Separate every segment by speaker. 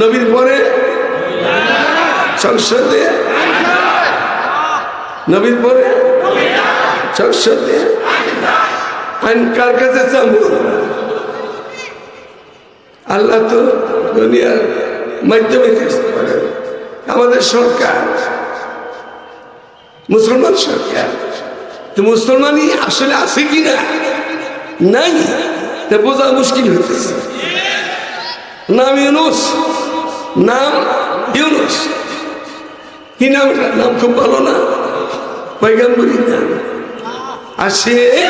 Speaker 1: নবীর পরে? সংসদে নবীর পরে? সংসদে আইন কার কাছে চাবো? আল্লাহ তো দুনিয়ার মাধ্যমে। আমাদের সরকার, মুসলমান সরকার। তো মুসলমানই আসলে আছে কি না নাই বোঝা মুশকিল হইতেছে। নাম ইউনুস। নাম ইউনুস। কি নাম? নাম খুব ভালো না? পৈগম্বরী নাম। আর সে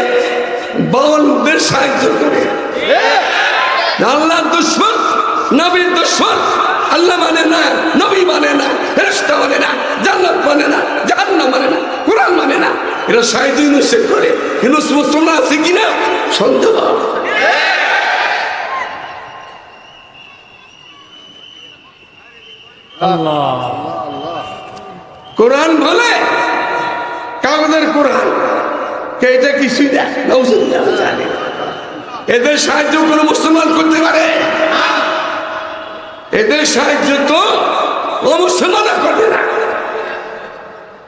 Speaker 1: বাউলদের সাহায্য করে। আল্লাহ দুশ্মন, নবীর দুশ্মন। আল্লাহ মানে না, নবী মানে না, ফেরেশতা মানে না, জান্নাত মানে না, জাহান্নাম মানে না, কোরআন মানে না। এরা সাহিত্য ইউনুসের করে। ইউনুস মুসলমান আছে কিনা? সন্দেহ। কোরআন বলে? কাগজের কোরআন। এটা কিছুই জানে। এদের সাহায্য কোনো মুসলমান করতে পারে? এদের সাহায্য তো মুসলমান করবে না।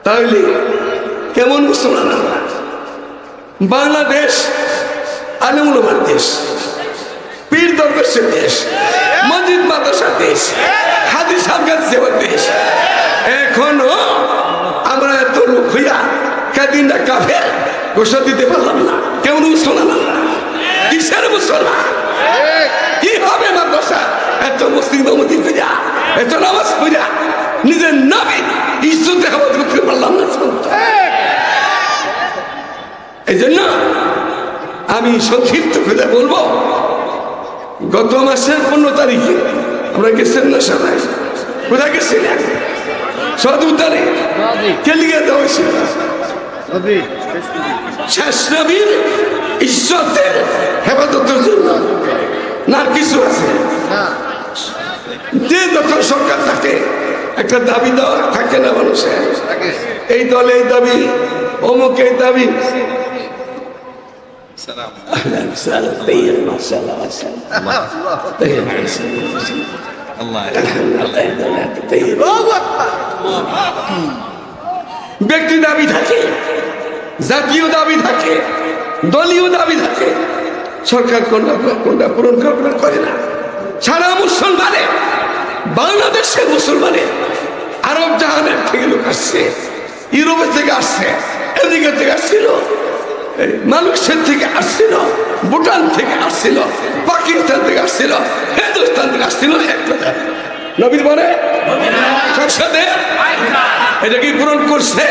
Speaker 1: তাহলে কেমন মুসলমান বাংলাদেশ আলিমুলমার দেশ। পীর দরবেশের দেশ মসজিদ মাদ্রাসার দেশ, হাদিস আফগান সেবার দেশ। এখনও আমরা এত লোক হইয়া না কাফের, ঘোষণা দিতে পারলাম না। কেমন মুসলমান আমরা? কিসের মুসলমান? কি হবে মাদ্রাসা? এত মুসলিম মমতি পূজা এত নামাজ পূজা নিজের নবী ইজ্জত দেখাবাদ করতে পারলাম না এই জন্য আমি সংক্ষিপ্ত করে বলব গত মাসের পনেরো তারিখে আমরা গেছেন না সবাই কোথায় গেছিলেন সদুদ্দারে কেলিয়ে দেওয়া হয়েছিল শেষ নবীর ইজ্জতের হেফাজতের জন্য। না কিছু আছে। যে যখন সরকার থাকে একটা দাবি দেওয়া থাকে না মানুষের। এই দলে এই দাবি অমুক এই দাবি أهلاً وسهلاً طيب ما شاء الله ما شاء الله طيب ما شاء الله ما شاء الله
Speaker 2: الله
Speaker 1: الله يهديك طيب ব্যক্তি দাবি থাকে জাতীয় দাবি থাকে দলীয় দাবি থাকে সরকার কোনটা কোনটা পূরণ করে করে না সারা মুসলমানে বাংলাদেশের মুসলমানে আরব জাহানের থেকে লোক আসছে ইউরোপের থেকে আসছে আমেরিকা থেকে আসছিল এই মালয়েশিয়ার থেকে আসছিল, ভুটান থেকে আসছিল, পাকিস্তান থেকে আসছিল হিন্দুস্তান থেকে আসছিল এক কথা নবীর সংসদে এটা কি পূরণ করছে?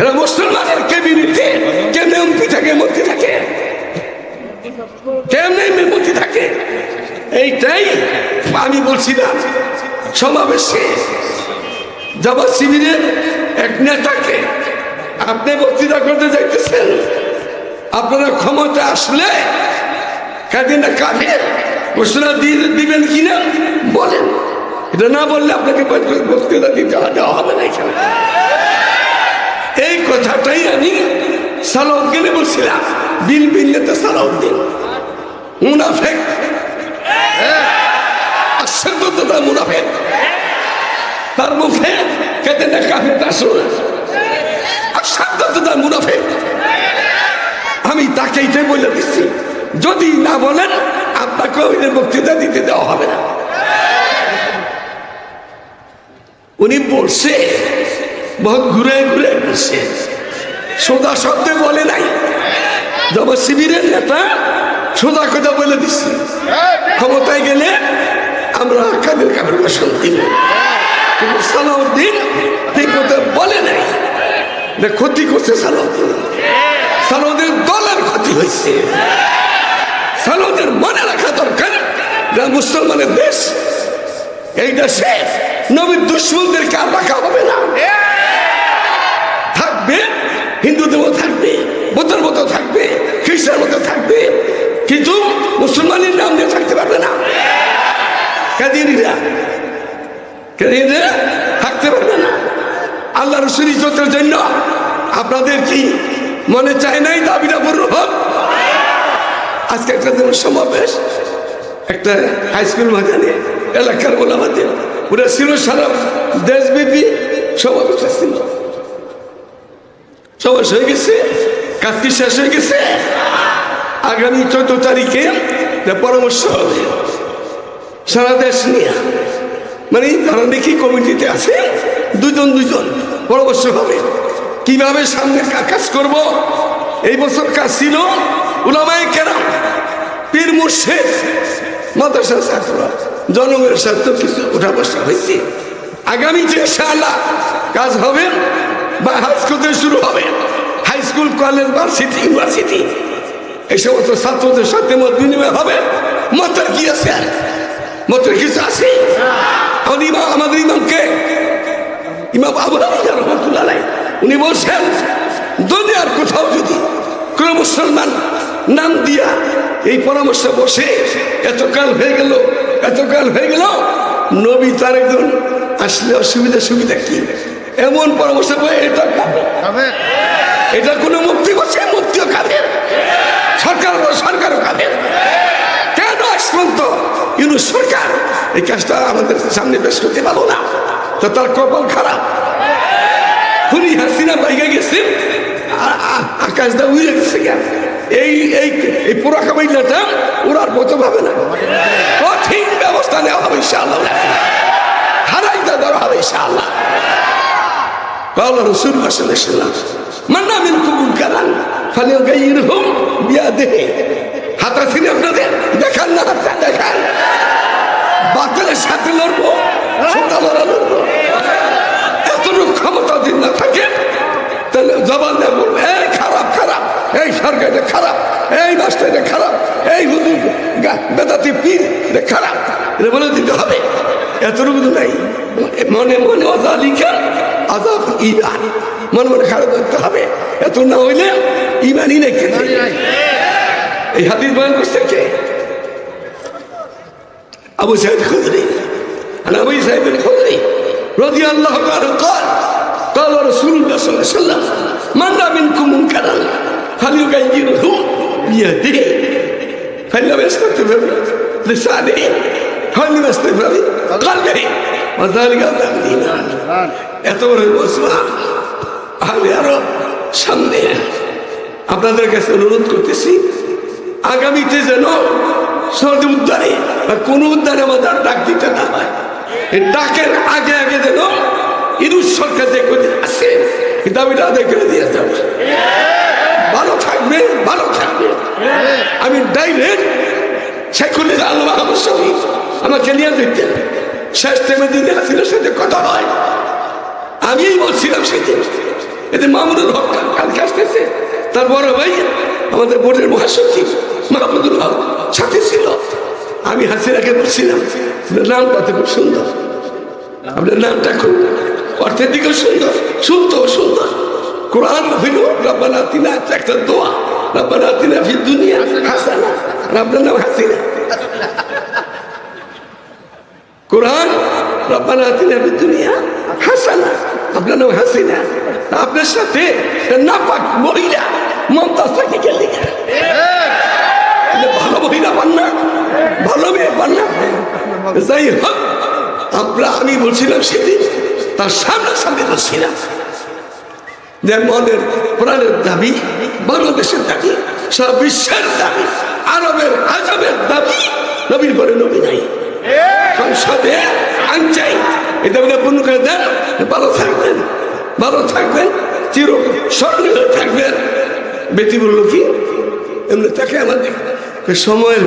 Speaker 1: এরা মুসলমানের ক্যাবিনেটে কেমনে এমপি থাকে মন্ত্রী থাকে? কেমনে মন্ত্রী থাকে? এইটাই আমি বলছিলাম সমাবেশে জামাত শিবিরের এক নেতাকে আপনি বক্তৃতা করতে যাইতেছেন? আপনারা ক্ষমতা আসলে কাদিন না কাফের ঘোষণা দিবেন কিনা? বলেন। এটা না বললে আপনাকে বক্তৃতা দিতে দেওয়া হবে না এখানে। এই কথাটাই আমি সালাউদ্দিনে বলছিলাম, বিল বিল্লেতে সালাউদ্দিন মুনাফেক। আশ্চর্যতা মুনাফেক। তার মুখে কেটে না আমি তাকে এইটাই বলে দিচ্ছি, যদি না বলেন আপনাকে ওই বক্তৃতা দিতে দেওয়া হবে না। উনি বলছে ঘুরে ঘুরে বলছে, সোজা শব্দে বলে নাই যখন শিবিরের নেতা সোজা কথা বলে দিচ্ছে। ক্ষমতায় গেলে আমরা কাদের ভাষণ দিব কিন্তু সালাউদ্দিন ঠিক কথা বলে নাই যে ক্ষতি করছে সালাউদ্দিন। সালাউদ্দিন দলের ক্ষতি হয়েছে। সালাউদ্দিন মনে রাখা দরকার যে মুসলমানের দেশ, এই দেশে নবীর দুশ্মনদেরকে আর রাখা হবে না। থাকবে, হিন্দুদের মতো থাকবে, বৌদ্ধের মতো থাকবে, খ্রিস্টানের মতো থাকবে, কিন্তু মুসলমানের নাম দিয়ে থাকতে পারবে না। কাদিনীরা কাদিনীরা থাকতে পারবে না। আল্লাহ রসুল ইজ্জতের জন্য আপনাদের কি মনে চায় নাই দাবিটা পূর্ণ হোক? আজকে একটা যেমন সমাবেশ। একটা হাই স্কুল মাঝানে এলাকার ওলামাদের ওরা ছিল সারা দেশব্যাপী সমাবেশটা ছিল। সমাবেশ হয়ে গেছে, কাজ কি শেষ হয়ে গেছে? আগামী চোদ্দ তারিখে পরামর্শ হবে। সারা দেশ নিয়ে। মানে যারা দেখি কমিটিতে আছে দুজন দুজন। পরামর্শ হবে। কীভাবে সামনে কাজ করব? এই বছর কাজ ছিল উলামায়ে কেরাম পীর মুর্শেদ মাদ্রাসা ছাত্র জনগণের স্বার্থ কিছু উঠা বসা হয়েছে। আগামী যে ইনশাআল্লাহ কাজ হবে বা হাই স্কুল শুরু হবে high school college varsity university এই সমস্ত ছাত্রদের সাথে মত বিনিময় হবে। মতের কি আছে? মতের কিছু আছে? আমাদের ইমামকে ইমাম আবু হানিফা রহমতুল্লাহ উনি বলছেন দুনিয়ার কোথাও যদি কোনো মুসলমান নাম দিয়া এই পরামর্শ বসে এতকাল হয়ে গেল এতকাল হয়ে গেল নবী তার একজন আসলে অসুবিধা সুবিধা কি? এমন পরামর্শ পায় এটা এটা কোনো মুক্তি বসে মুক্তিও খাবে সরকার সরকারও খাবে কেন আজ পর্যন্ত ইউনুস সরকার এই কাজটা আমাদের সামনে পেশ করতে পারল না? তো তার কপাল খারাপ খুনি হাসিনা বাইকে গেছে আ- আ- আকাশটা উড়ে গেছে কেন এই এই এই পুরা কামাইলাটা ওরার মতো ভাবে না কঠিন ব্যবস্থা নেওয়া হবে ইনশাআল্লাহ হারাইতে দেওয়া হবে ইনশাআল্লাহ قال رسول الله صلى الله عليه وسلم من منكم منكرا فليغيره بيده আজাব ইমান মনে মনে খারাপ করতে হবে এত না হইলে ইমানই নেই খেতে এই হাদিস বয়ান করছে কে আবু সাইদ খুদরি عن ابي سعيد الخدري رضي الله عنه قال قال رسول الله صلى الله عليه وسلم من راى منكم منكرا فليغيره بيده فان لم يستطع بلسانه فان لم يستطع بقلبه وذلك اعظم الايمان এত বড় মুসলমান আমি আরও সামনে। আপনাদের কাছে অনুরোধ করতেছি, আগামীতে যেন সরদ উদ্ধারে বা কোন উদ্ধারে আমাদের ডাক দিতে না হয়। ডাকের আগে আগে যেন ইরুজ সরকার যে কদিন আছে দাবিটা আদায় করে দিয়ে যাবে। ভালো থাকবে ভালো থাকবে। আমি ডাইরেক্ট শেখুল আল্লাহ আমার আমাকে নিয়ে যেতেন শেষ টাইমে দিনে হাসিনের সাথে কথা হয়। আমিই বলছিলাম সেদিন। এতে মামুনুল হক কাল- কালকে আসতেছে। তার বড় ভাই আমাদের বোর্ডের মহাসচিব, মাহমুদুল হক, সাথে ছিল। আমি হাসিনাকে বলছিলাম নামটা তো খুব সুন্দর। আপনার নামটা খুব অর্থের দিকেও সুন্দর শুনতেও সুন্দর। কোরআন হইল রব্বানা তিনা একটা দোয়া। রব্বানা তিনা ফি দুনিয়া, হাসানা। আপনার নাম হাসিনা। কোরআন, রব্বানা আতিনা ফিদ দুনিয়া, হাসানা। আপনার নাম হাসিনা আপনার সাথে নাপাক মহিলা মমতাজ গেলে ভালো মহিলা পান না, ভালো মেয়ে পান না। যাই হোক, আমরা আমি বলছিলাম সেদিন, তার সামনে সামনে যে মনের প্রাণের দাবি, বাংলাদেশের দাবি, সারা বিশ্বের দাবি, আরবের আজবের দাবি, নবীর পরে নবী নাই। সংসদে এই পূর্ণ করে দেন। ভালো থাকবেন ভালো থাকবেন, চির স্মরণীয় হয়ে থাকবেন। বেটি বলল কি এমনি তাকে আমাদের সময়ের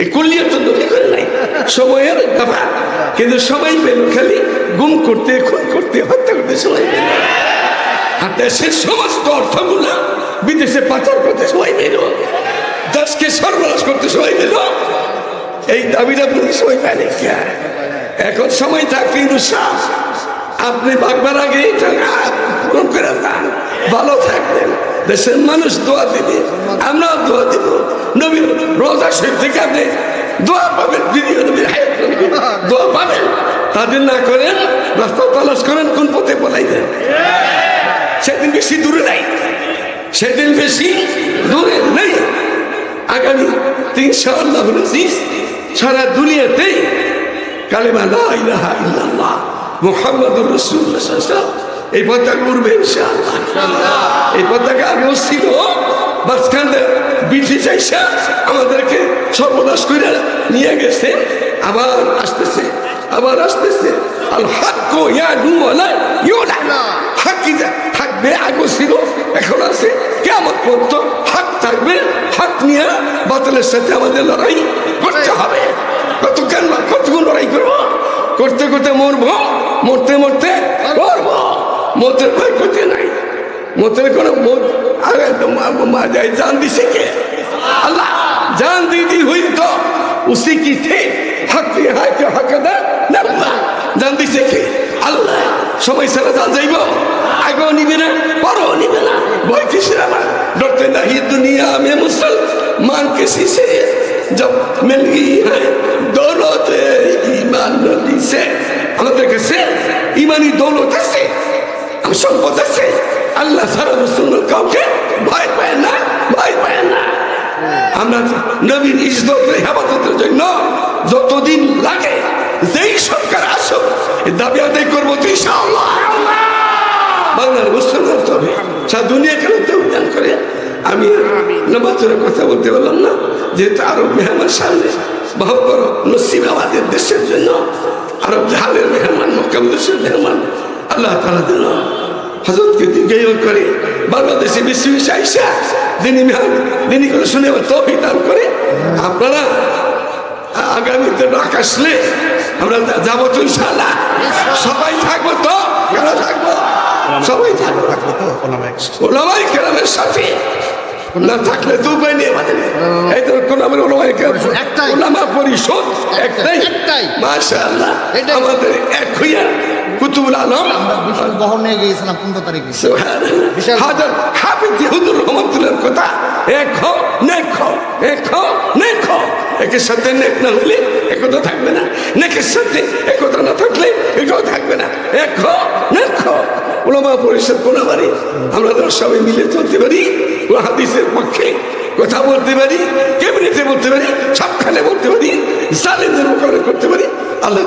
Speaker 1: এই কুলিয়ার তো নদী করে নাই, সময়ের ব্যাপার। কিন্তু সবাই পেল খালি গুম করতে, খুন করতে, হত্যা করতে সবাই পেল। আর দেশের সমস্ত অর্থগুলো বিদেশে পাচার করতে সবাই পেল। দেশকে সর্বনাশ করতে সবাই পেল। এই দাবিটা পুলিশ সবাই আর? এখন সময় থাকতে উৎসাহ আপনি ভাগবার আগে ভালো থাকবেন। দেশের মানুষ দোয়া দিবে। আমরাও দোয়া দিব। নবীর রোজা শরীফ থেকে আপনি দোয়া পাবেন নবীর দোয়া পাবেন। তাদের না করেন, রাস্তা তালাশ করেন, কোন পথে বলাইবেন সেদিন বেশি দূরে নাই। সেদিন বেশি দূরে নেই। আগামী তিনশো আল্লাহ সারা দুনিয়াতে আমাদেরকে সর্বনাশ করে নিয়ে গেছে, আবার আসতেছে আবার আসতেছে। থাকবে, আগেও ছিল, এখন আছে। কেমন পর্যন্ত হাক থাকবে হাক নিয়ে বাতিলের সাথে আমাদের লড়াই করতে হবে। কত কতক্ষণ লড়াই করব? করতে করতে মরবো? মরতে মরতে মরবো? মতের ভয় করতে নাই। মতের কোনো জান দিছে কে? আল্লাহ, জান দিদি হই তো। উসি কি ঠিক? হাতে হাতে হাকাদা জান দিছে কে? আল্লাহ, সময় সারা জান যাইব? আগেও নিবে না, পরও নিবে না। ভয় কিসের আমার? ডরতে নাহি দুনিয়া আমি মুসলমান কে শিশে? জব মিল গই হ্যাঁ দিছে আমাদের কাছে ইমানি দৌলত আছে সম্পদ আছে। আল্লাহ সারা মুসলমান কাউকে ভয় পায় না, ভয় পায় না। আমরা নবীন ইজতের হেফাজতের জন্য যতদিন লাগে, যেই সরকার আসুক দাবি করব তুই বাংলার মুসলমান তবে সারা দুনিয়া উদ্যান করে? আমি নবাচরে কথা বলতে পারলাম না, যেহেতু আরও মেহমান সামনে ভাব করো নসিব দেশের জন্য। আরব জাহালের মেহমান মক্কাম দেশের মেহমান। আল্লাহ তালা যেন হজরতকে দীর্ঘায়ু করে বাংলাদেশে বেশি বেশি আইসা দিনী মেহমান দিনী করে শুনে তৌফিক দান করে আপনারা আগামীতে ডাক আসলে আমরা যাব তো ইনশাআল্লাহ। সবাই থাকব তো? কেন থাকব? সবাই থাকব। ওলামাই কেরামের সাথে। না থাকলে তো উপায় নেই আমাদের। এই তো কোন আমার ওলামাই
Speaker 2: একটাই।
Speaker 1: ওলামা পরিষদ একটাই।
Speaker 2: একটাই।
Speaker 1: মাশাআল্লাহ। আমাদের এক হইয়া কুতুবুল আলম।
Speaker 2: বিশাল বহর নিয়ে গিয়েছিলাম পনেরো তারিখে। বিশাল।
Speaker 1: হাজার হাফিজ ইহুদুর রহমতুল্লাহর কথা। এক হো নেক হো এক হো নেক হো একের সাথে নেক না হলে একতা থাকবে না। নেকের সাথে একতা না থাকলে এটাও থাকবে না। এক হো নেক হো ওলামা পরিষদ কোন বাড়ি আমরা সবাই মিলে চলতে পারি। ও হাদিসের পক্ষে কথা বলতে পারি, কেবিনেটে বলতে পারি সবখানে বলতে পারি জালেদের মোকাবিলা করতে পারি। আল্লাহ